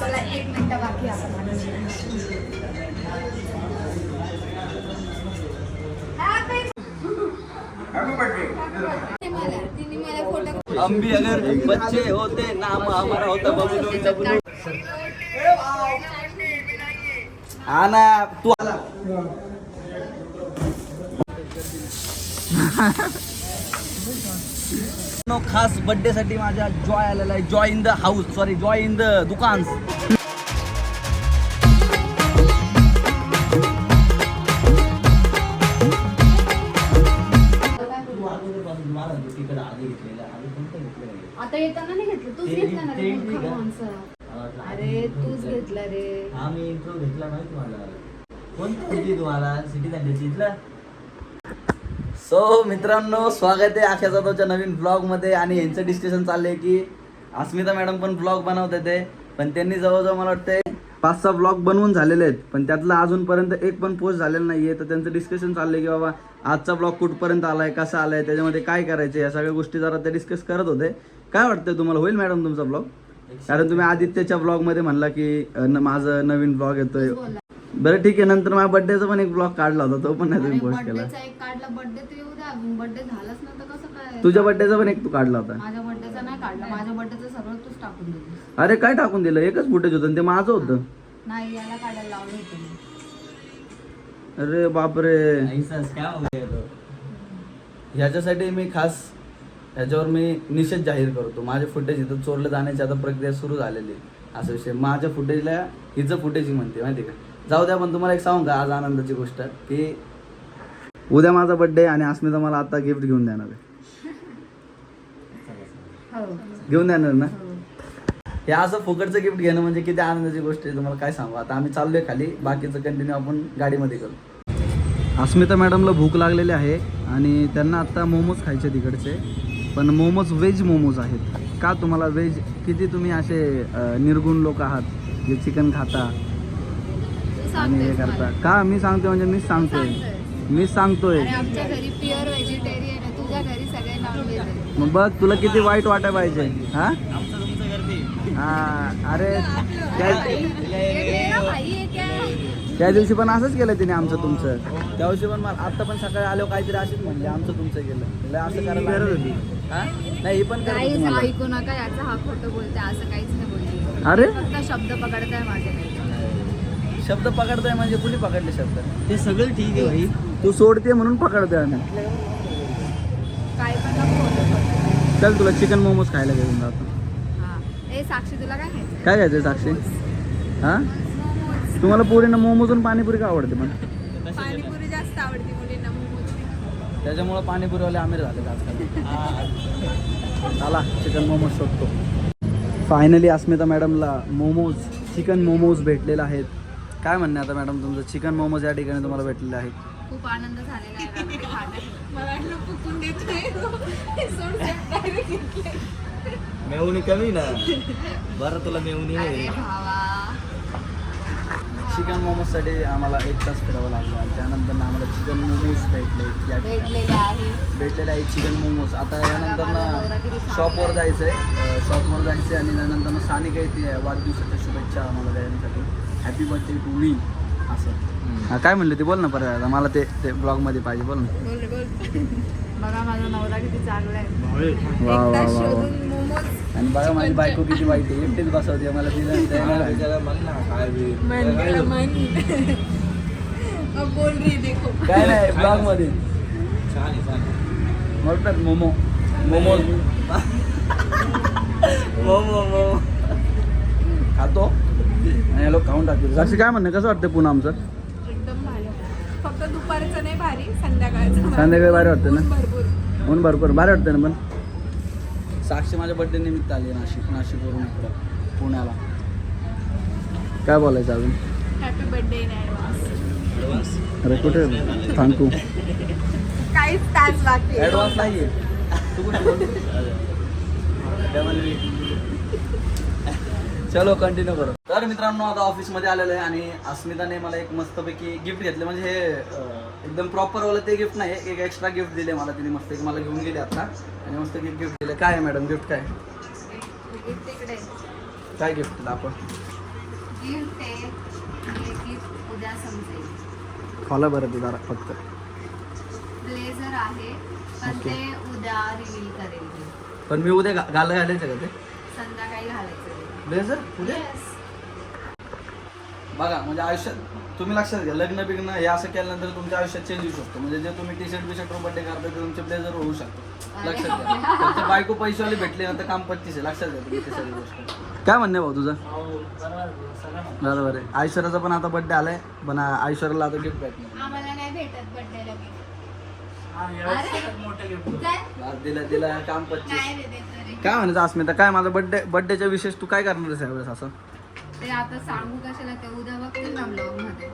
चला एक मिनिट बाकी आहे आपण ते मला तिने मला फोटो हम भी अगर बच्चे होते नाम हमारा होता बबलू डबलू हा ना तू आला. खास बर्थडे साठी माझ्या जॉय आलेला आहे. Joy in the house sorry joy in the दुकान. सो मित्रांनो स्वागत आहे आशा जाधवच्या नवीन ब्लॉगमध्ये आणि यांचं डिस्कशन चाललंय की अस्मिता मॅडम पण ब्लॉग बनवत ते पण त्यांनी जवळजवळ मला वाटतंय पाच सहा ब्लॉग बनवून झालेले आहेत. पण त्यातला अजूनपर्यंत एक पण पोस्ट झालेला नाहीये. तर त्यांचं डिस्कशन चाललंय की बाबा आजचा ब्लॉग कुठपर्यंत आलाय कसा आलाय त्याच्यामध्ये काय करायचं या सगळ्या गोष्टी जरा ते डिस्कस करत होते. काय वाटतंय तुम्हाला? होईल मॅडम तुमचा ब्लॉग कारण तुम्ही आदित्यच्या ब्लॉगमध्ये म्हणला की माझं नवीन ब्लॉग येतोय. बरं ठीक आहे. नंतर माझ्या बर्थडेचा पण एक ब्लॉग काढला होता तो पण नाही तुम्ही पोस्ट केला. बर्थडेचा एक काढला. बर्थडे तर येऊ द्या. अजून बर्थडे झालाच नव्हता कसं काय? तुझ्या बर्थडेचा पण एक तू काढला होता. माझ्या बर्थडेचा नाही काढला. माझ्या बर्थडेचं सगळं तूच टाकून दिली अरे काय टाकून दिलं? एकच फुटेज होतं आणि ते माझं होतं. नाही याला काढायला लावलं होतं मी. अरे बापरे. ह्याच्यासाठी मी खास ह्याच्यावर मी निषेध जाहीर करतो. माझे फुटेज इथं चोरलं जाण्याची आता प्रक्रिया सुरू झालेली आहे. असा विषय. माझ्या फुटेजला हिचं फुटेज म्हणते माहिती का? जाऊ द्या पण तुम्हाला एक सांगू का आज आनंदाची गोष्ट की उद्या माझा बर्थडे आणि अस्मिता मला आता गिफ्ट घेऊन देणार आहे. हो. घेऊन देणार ना? हो. हे असं फुकटचं गिफ्ट घेणं म्हणजे किती आनंदाची गोष्ट आहे तुम्हाला काय सांगू? आता आम्ही चाललोय खाली बाकीचं कंटिन्यू आपण गाडीमध्ये करू. अस्मिता मॅडमला भूक लागलेली आहे आणि त्यांना आता मोमोज खायचे तिकडचे पण मोमोज व्हेज मोमोज आहेत. का तुम्हाला व्हेज किती तुम्ही असे निर्गुण लोक आहात जे चिकन खाता? तू आणि हे करता. का? मी सांगतोय म्हणजे मीच सांगतोय. मीच सांगतोय. अरे आमच्या घरी प्युअर व्हेजिटेरियन आहे. तुझ्या घरी सगळे नॉनव्हेज आहे. मग बघ तुला किती वाईट वाटायला पाहिजे. हा? हा अरे त्या ये मेरा भाई है क्या? त्या दिवशी पण असंच केलं तिने आमचं तुमचं. त्या दिवशी पण मला आता पण सकाळी आलो काहीतरी असेच म्हणले आमचं तुमचं केलं. असं करायला गरज होती. हा? नाही ही पण करत होती काहीच मला. ऐकू नका याचा हा खोटं बोलते असं काहीच नाही बोलते अरे? फक्त शब्द पकडताय माझे शब्द पकडताय म्हणजे कुणी पकडले शब्द? ते सगळं ठीक आहे भाई. तू सोडते म्हणून पकडतोय आम्ही. काय पण नको बोलू फक्त. चल तुला चिकन मोमोज खायला घेऊन जातो. हा. ए साक्षी तुला काय खायचं? काय घ्यायचं साक्षी? हा? तुम्हाला पोरीनं मोमोज आणि पाणीपुरी का आवडते पण पाणीपुरी जास्त आवडते मुलींना मोमोज त्याच्यामुळं पाणीपुरीवाले आमिर झाले आजकाल. चला चिकन मोमोज शोधतो. फायनली अस्मिता मॅडमला मोमोज चिकन मोमोज भेटलेले आहेत. काय म्हणणे आता मॅडम तुमचं? चिकन मोमोज या ठिकाणी तुम्हाला भेटलेले आहेत. खूप आनंद झालेला आहे रात्री खाण्यात. मला वाटलं फुकून देतोय. सोड direct घेतलंय. मेवणी कमी ना. बरं तुला मेवणी अरे आहे भावा. चिकन मोमोजसाठी आम्हाला एक तास फिरावं लागलं त्यानंतर आम्हाला चिकन मोमोज भेटले या ठिकाणी. भेटलेले आहे. भेटलेले आहे चिकन मोमोज. आता यानंतर ना शॉपवर जायचं आहे. शॉपवर जायचं आहे आणि त्यानंतर ना सानिका येते. वाढदिवसाच्या शुभेच्छा आम्हाला देण्यासाठी. हॅपी बर्थडे टू मी असं. हा, काय म्हणले ते? बोल ना परत आता. मला ते ते ब्लॉगमध्ये पाहिजे. बोल ना. बोल बोल. बघा माझा नवरा किती चांगला आहे. वा वा एकदा वा वा. शोधून मोमोज आणि बघा माझी बायको किती वाईट आहे. एकटीच बसवते. मला तिला द्यायला बी. मन बी. मन अब बोल रही देखो. काय नाही ब्लॉगमध्ये. म्हणतात मोमो. मोमोज मोमो मोमो. खातो? आणि हे लोक खाऊन टाकतील साक्षी काय म्हणणं कसं वाटतं पुन्हा आमचं? एकदम भारी. फक्त दुपारचं नाही भारी संध्याकाळचं संध्याकाळी भारी वाटतं ना? भरपूर. ऊन भरपूर. भारी वाटतं ना पण? साक्षी माझ्या बर्थडे निमित्त आली आहे नाशिक नाशिकवरून इकडं पुण्याला. काय बोलायचं अजून? हॅपी बर्थडे इन ॲडव्हान्स अरे कुठे? थांकू काहीच तास बाकी. ॲडव्हान्स नाही? चलो कंटिन्यू करू. तर मित्रांनो आता ऑफिसमध्ये आलेलं आहे आणि अस्मिताने मला एक मस्तपैकी गिफ्ट घेतलं. म्हणजे हे एकदम प्रॉपर वाला ते गिफ्ट नाही एक एक्स्ट्रा गिफ्ट दिले मला तिने मस्त एक मला घेऊन गेले आता. आणि मस्त गिफ्ट गिफ्ट दिले. काय आहे मॅडम गिफ्ट काय? काय गिफ्ट समजेल खोला बरं ते जरा फक्त. ब्लेझर आहे पण. ते उद्या रिव्हील करेल मी. पण मी उद्या घालायचं का ते? संध्याकाळी घालायचं. ब्लेझर? उद्या. बघा म्हणजे आयुष्यात तुम्ही लक्षात घ्या लग्न बिग्न हे असं केल्यानंतर तुमच्या आयुष्यात चेंज होऊ शकतो. म्हणजे जे तुम्ही टी शर्ट बी शर्ट बड्डे करता ते तुमचे ब्लेझर होऊ शकतो. लक्षात घ्या. फक्त बायको पैसेवाले भेटले ना तर काम पच्चीस आहे. लक्षात घ्या तुम्ही ती सगळी गोष्ट. काय म्हणणे भाऊ तुझं? बरोबर आहे ऐश्वर्याचा पण आता बड्डे आलाय पण ऐश्वर्याला आता गिफ्ट भेटणार नाही भेटत बर्थडेला गिफ्ट दिला दिला काम काय म्हणायचं अस्मिता काय माझा बड्डे बड्डेच्या विशेष तू काय करणार आहेस यावेळेस असं? ते आता सांगू कशाला ते उद्या बघतील ना ब्लॉगमध्ये.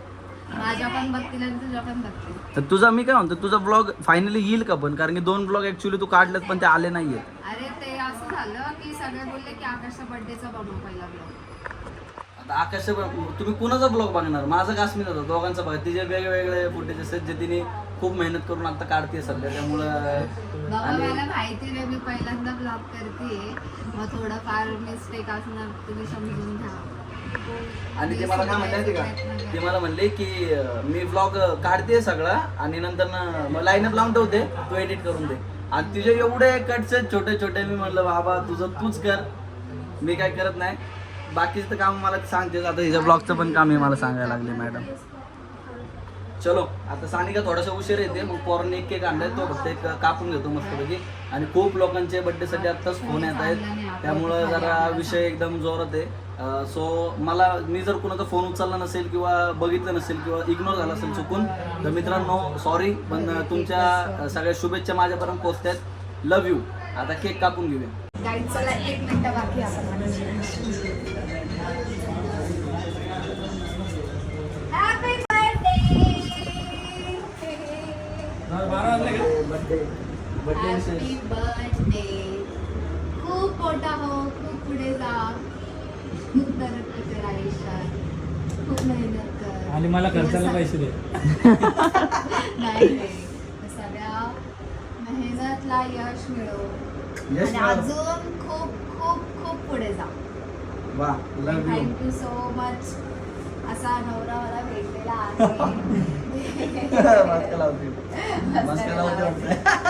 माझ्या पण बघतील आणि तुझ्या पण बघतील. तर तुझा मी काय म्हणतो तुझा ब्लॉग फायनली येईल का पण? कारण की दोन ब्लॉग ऍक्च्युली तू काढलेत पण ते आले नाहीये अरे ते असं झालं की सगळे बोलले की आकाशचा बर्थडेचा बनव पहिला ब्लॉग आता आकाश तुम्ही कुणाचा ब्लॉग बघणार? माझा काश्मीर होता दोघांचा बघा. तिचे वेगवेगळे फुटेज असतात जे तिने खूप मेहनत करून आता काढते सध्या. त्यामुळं बाबा आणि मला माहिती नाही मी पहिल्यांदा ब्लॉग करते मग थोडंफार मिस्टेक असणार तुम्ही समजून घ्या. आणि ते मला काय म्हणले का? ते मला म्हणले की मी ब्लॉग काढते सगळा आणि नंतर ना लाईनअप लावून ठेवते. तू एडिट करून दे. आणि तुझे एवढे कट्स आहेत छोटे छोटे मी म्हणलं बाबा तुझं तूच कर. मी काय करत नाही. बाकीचं काम मला सांगतेच. आता हिच्या ब्लॉगचं पण काम आहे मला सांगायला लागले मॅडम चलो आता सानिका थोडासा उशीर येते मग पोरांनी एक केक आणलाय तो फक्त एक कापून घेतो मस्तपैकी. आणि खूप लोकांचे बड्डेसाठी आत्ताच फोन येत आहेत. त्यामुळं जरा विषय एकदम जोरात आहे. सो मला मी जर कुणाचा फोन उचलला नसेल किंवा बघितलं नसेल किंवा इग्नोर झाला असेल चुकून तर मित्रांनो सॉरी पण तुमच्या सगळ्या शुभेच्छा माझ्यापर्यंत पोहोचतात लव यू आता केक कापून घेऊया. बड्डे हॅपी बर्थडे खूप मोठा हो खूप पुढे जा. खूप तरक्की कर आयुष्यात. खूप मेहनत कर. आणि मला खर्चाला पैसे दे. नाही. सगळ्या मेहनतला यश मिळव आणि. अजून खूप खूप खूप पुढे जा. वा love you thank you so much असा नवरा मला भेटलेला आहे.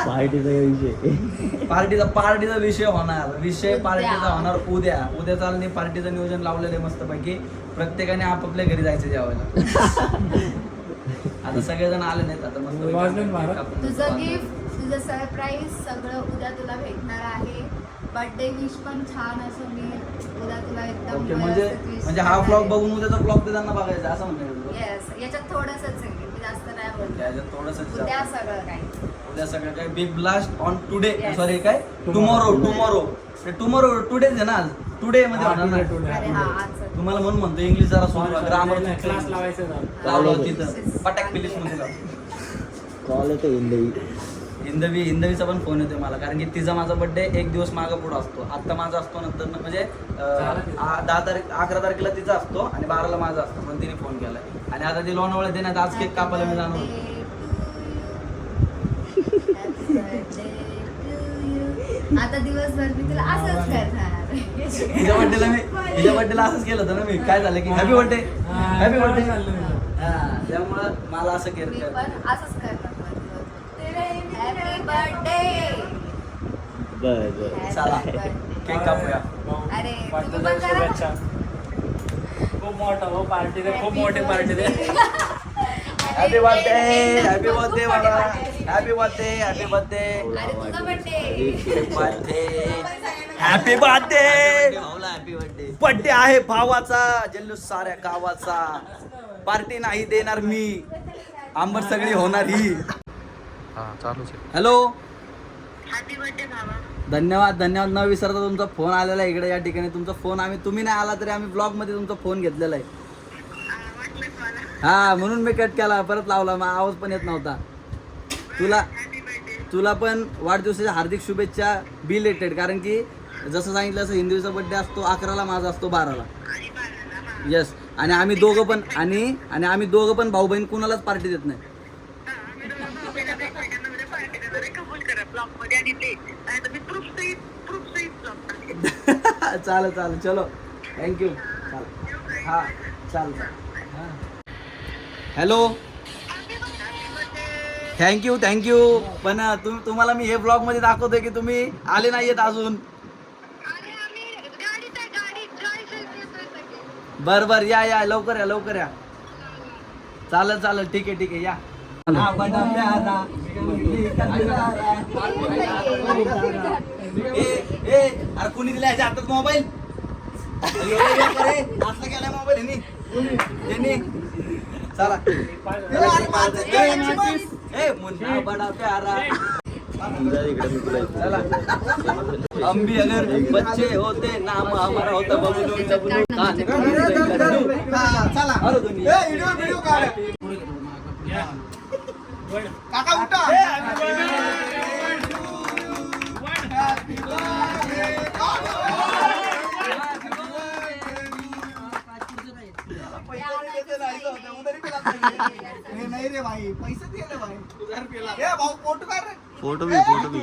पार्टीचा विषय पार्टीचा पार्टीचा विषय होणार. विषय. पार्टीचा होणार उद्या. उद्या चालणे पार्टीचं नियोजन लावलेलं आहे मस्तपैकी. प्रत्येकाने आपापल्या घरी जायचं जेवायला. आता सगळेजण आले नाहीत आता? मस्त तुझं गिफ्ट तुझं सरप्राईज सगळं उद्या तुला भेटणार आहे. बर्थडे विश पण छान असं मी उद्या तुला एकदम म्हणजे म्हणजे हा ब्लॉग बघून उद्याचा ब्लॉग ते त्यांना बघायचा असं म्हणतो येस याच्यात थोडंसंच आहे. जास्त नाही बोलते त्याच्यात थोडस उद्या सगळं काही उद्या सगळं काय? Big blast on today Yes. Sorry काय? टुमॉरो टुमॉरो टुमॉरो टुडेच आहे ना टुडे मध्ये होणार ना? अरे हा तुम्हाला म्हणून म्हणतो इंग्लिश जरा सुरू ग्रामर क्लास लावायचं? लावलं तिथं. पटाक पिलीस. कॉल येतो हिंदी. हिंदवी हिंदवीचा पण फोन येतो मला. कारण की तिचा माझा बर्थडे एक दिवस मागं पुढं असतो. आत्ता माझा असतो नंतर म्हणजे आ- दहा तारीख अकरा तारखेला तिचा असतो आणि बाराला माझा असतो. पण तिने फोन केलाय. आणि आता ती लोणावळ्यात देण्यात आज केक कापायला मी जाणार होतो. आता दिवसभर मी तुला असंच करणार. मी केलं होतं ना मी. काय झालं की हॅपी बर्थडे हॅपी बर्थडे. हा त्यामुळं मला असं केअर मी कर. पण असंच बर बर. चला केक कापूया. अरे तुम्ही पण करा. शुभेच्छा. खूप मोठा हो पार्टी दे खूप मोठी पार्टी दे. हॅपी बर्थडे हॅपी बर्थडे बाबा हॅपी बर्थडे हॅपी बर्थडे अरे तुझा birthday birthday happy birthday happy birthday birthday आहे भावाचा जल्लोष साऱ्या गावाचा. पार्टी नाही देणार मी. आंबर सगळी होणार ही. हॅलो. हॅपी बर्थडे भावा. धन्यवाद धन्यवाद. न विसरता तुमचा फोन आलेला आहे इकडे या ठिकाणी. तुमचा फोन आम्ही तुम्ही नाही आला तरी आम्ही ब्लॉगमध्ये तुमचा फोन घेतलेला आहे. हा म्हणून मी कट केला. परत लावला. मग आवाज पण येत नव्हता. तुला तुला पण वाढदिवसाच्या हार्दिक शुभेच्छा बिलेटेड कारण की जसं सांगितलं असं हिंदूचा बर्थडे असतो अकराला माझा असतो बाराला. येस आणि आम्ही दोघं पण आणि आणि आम्ही दोघं पण भाऊ बहीण कुणालाच पार्टी देत नाही. चालेल चालेल. चलो. थँक्यू चाल हां चाल हॅलो थँक्यू थँक्यू पण तुम तुम्हाला मी हे ब्लॉगमध्ये दाखवतोय की तुम्ही आले नाहीयेत अजून. बर बर. या या. लवकर या लवकर या. चालेल चालेल. ठीक आहे ठीक आहे. या. ए ए अरे कोणी दिला याच्या हातात मोबाईल? असला मोबाईल ह्यानी. ह्यानी. चला. ए, अरे माझं- ए, मुन्ना बडा प्यारा. चला. हम भी अगर बच्चे होते नाम हमारा होता बबलू कान अरे दुनिया फोटो भी फोटो भी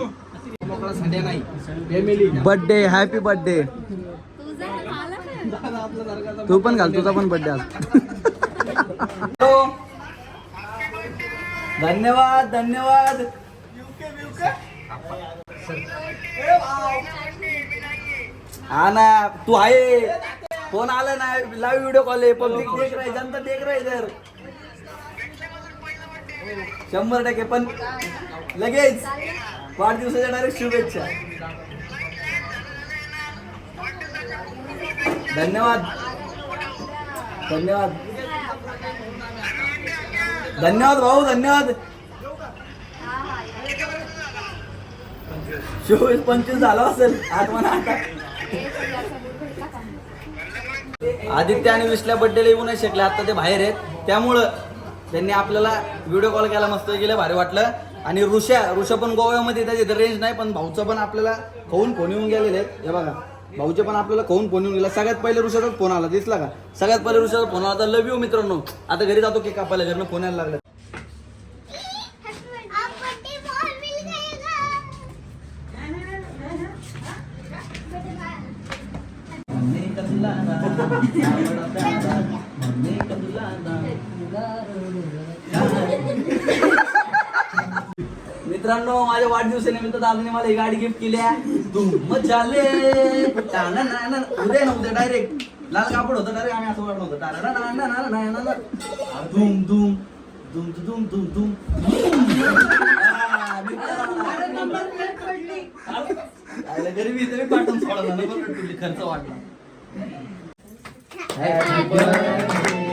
बर्थडे हॅपी बर्थडे तू पण घाल तुझा पण बर्थडे आज. धन्यवाद धन्यवाद. हा ना तू आहे. फोन आला ना लाईव्ह व्हिडिओ कॉल आहे. पब्लिक देख रही जनता देख रही इधर. शंभर टक्के पण लगेच वाढदिवसाच्या डायरेक्ट शुभेच्छा. धन्यवाद. धन्यवाद. धन्यवाद भाऊ धन्यवाद. चोवीस पंचवीस झाला असेल आठवण आता. आदित्य आणि विसल्या बड्डेला येऊ नाही शकले आता ते बाहेर आहेत. त्यामुळं त्यांनी आपल्याला व्हिडिओ कॉल केला मस्त गेलं भारी वाटलं. आणि ऋषा ऋषा पण गोव्यामध्ये त्याची इथं रेंज नाही पण भाऊचं पण आपल्याला खाऊन फोन येऊन गेलेले आहेत. हे बघा भाऊचे पण आपल्याला खाऊन फोन येऊन गेला. सगळ्यात पहिले ऋषाचाच फोन आला दिसला का? सगळ्यात पहिले ऋषाचा फोन आला. तर लव यू मित्रांनो. आता घरी जातो की कापायला घरनं फोन यायला लागला. मित्रांनो माझ्या वाढदिवसानिमित्त दादाने मला ही गाडी गिफ्ट केली आहे. धूम झाले टाना ना ना. उद्या ना उद्या डायरेक्ट लाल कापड होतं डायरेक्ट आम्ही असं वाटलं होतं. टाना ना ना ना ना ना ना. धूम धूम. धूम धूम धूम धूम गरीबी तरी पाठवून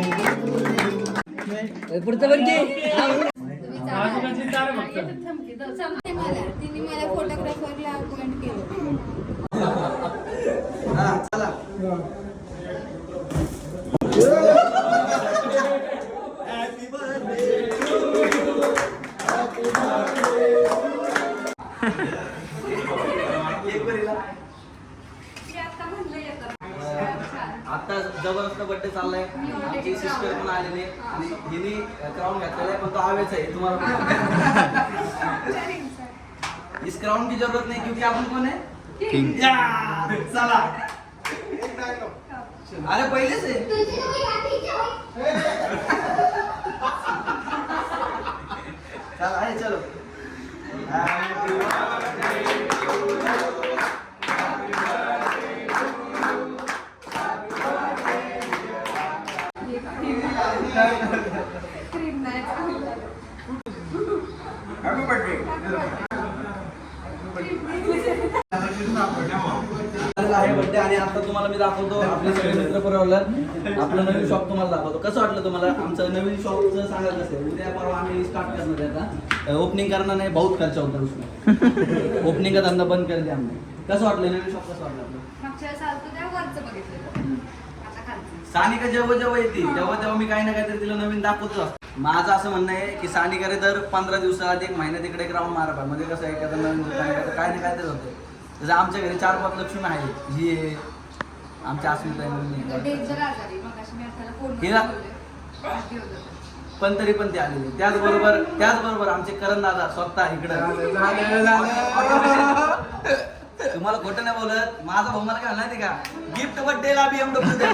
ना तुझी खर्च वाटला तिने मला फोटोग्राफरला अपॉइंट केलं. आहे पण तो आवेच आहे तुम्हाला इस क्राउन की जरूरत नहीं क्योंकि आपण कोण है? चला अरे पहिलेच आहे चला आहे चलो। आहे बर्थडे आणि आता तुम्हाला मी दाखवतो आपले सगळे मित्र परिवार आपलं नवीन शॉप तुम्हाला दाखवतो. कसं वाटलं तुम्हाला? आमचं नवीन शॉपचं सांगायचं असेल उद्या परवा आम्ही स्टार्ट करणार आहे आता. ओपनिंग करणार नाही बहुत खर्च होता उसमें. ओपनिंग का धंदा बंद कर दिया हमने कसं वाटलं? नवीन शॉप कसं वाटलं आपलं? सानिका जेव्हा जेव्हा येते तेव्हा तेव्हा मी काही ना काहीतरी तिला नवीन दाखवतो असतो. माझं असं म्हणणं आहे की सानिकाने दर पंधरा दिवसात एक महिन्यात इकडे एक राऊंड मारा पाहिजे म्हणजे कसं आहे एखादं नवीन आहे, तर काय काहीतरी होतं जसं आमच्या घरी चार पाच लक्ष्मी आहे जी आहे आमच्या अस्मिता आहे म्हणून पण तरी पण ते आलेले त्याचबरोबर त्याचबरोबर आमचे करण दादा स्वतः इकडे. तुम्हाला खोटं नाही बोलत. माझा भाऊ मला काय म्हणला माहिती का? गिफ्ट बर्थडे ला बीएमडब्ल्यू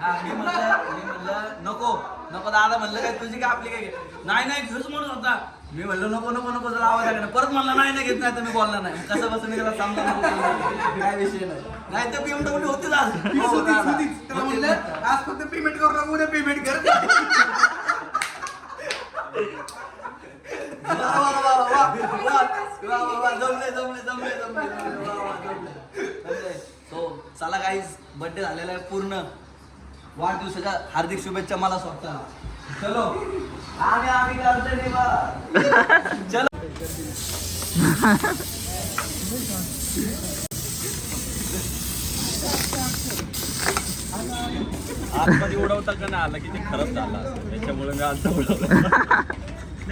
हा मी म्हणलं मी म्हणलं नको नको दादा म्हणलं काय तुझी काय आपली काय नाही नाही घेऊच म्हणून होता. मी म्हणलं नको नको नको जरा आवाज लागला परत म्हणलं नाही नाही घेत नाही तर मी बोलणार नाही. कसं बसं मी त्याला समजा काय विषय नाही. नाही तर बीएमडब्ल्यू होतीच आज. होतीच. आज फक्त पेमेंट करू नका उद्या पेमेंट कर. सो चला काहीच बर्थडे झालेला आहे पूर्ण. वाढदिवसाच्या हार्दिक शुभेच्छा मला स्वतः. चलो. आम्ही आम्ही करतोय निवांत. चलो. आतमध्ये उडवता का नाही आला की ते खराब झाला. त्याच्यामुळे मी आता उडवलं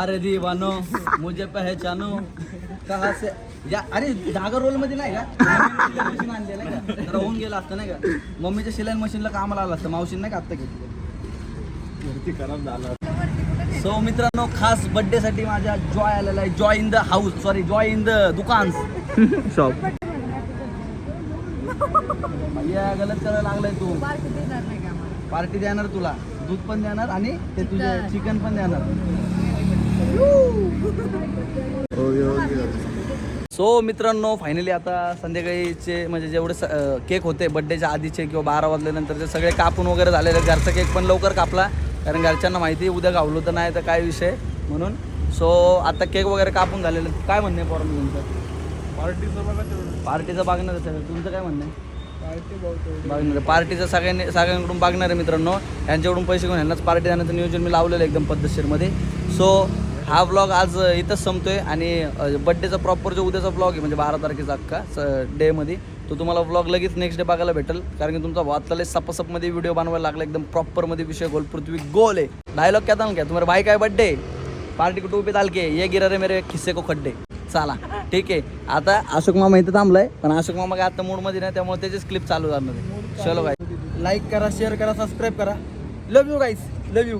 अरे दीवानो मुझे पहचानो। कहा से? या अरे धागा रोलमध्ये नाही का? मशीन का? तर होऊन गेलं असतं नाही का? मम्मीच्या शिलाई मशीनला कामाला आलं असतं मावशीन नाही का आत्ता घेतलं? खराब झाला. सो मित्रांनो खास बर्थडे साठी माझ्या जॉय आलेला आहे. Joy in the house sorry joy in the दुकान. शॉप या गलत करायला लागलाय तू. पार्टी देणार तुला. दूध पण देणार आणि ते तुझे चिकन पण देणार. सो मित्रांनो फायनली आता संध्याकाळीचे म्हणजे जेवढे केक होते बड्डेच्या आधीचे किंवा बारा वाजल्यानंतरचे सगळे कापून वगैरे झालेले. घरचा केक पण लवकर कापला. कारण घरच्यांना माहिती उद्या गावलो तर नाही तर काय विषय म्हणून. सो आता केक वगैरे कापून झालेले. काय म्हणणं आहे तुमचं? पार्टीचं बघा पार्टीचं बघणार सगळं. तुमचं काय म्हणणं आहे? बघणार पार्टीचं सगळ्यांनी सगळ्यांकडून बघणार आहे मित्रांनो. यांच्याकडून पैसे घेऊन यांनाच पार्टी जाण्याचं नियोजन मी लावलेलं आहे एकदम पद्धतशीरमध्ये. सो हा ब्लॉग आज इथंच इथंच संपतोय आणि बड्डेचा प्रॉपर जो उद्याचा ब्लॉग आहे म्हणजे बारा तारखेचा अख्खा डेमध्ये तो तुम्हाला ब्लॉग लगेच नेक्स्ट डे बघायला भेटेल. कारण की तुमचा वाचलेला सपसपमध्ये व्हिडिओ बनवायला लागला एकदम प्रॉपरमध्ये विषय गोल पृथ्वी गोल आहे. डायलॉग क्या था क्या तुम्हाला भाई काय बड्डे पार्टी को उभी चालके ये गिरा रे मेरे खिस्से को खड्डे. चला. ठीक आहे. आता अशोक मामा इथं थांबलाय पण अशोक मामा काय आता मूडमध्ये नाही त्यामुळे त्याचीच क्लिप चालू जाणार आहे. चलो भाई लाईक करा शेअर करा सबस्क्राईब करा. Love you guys love you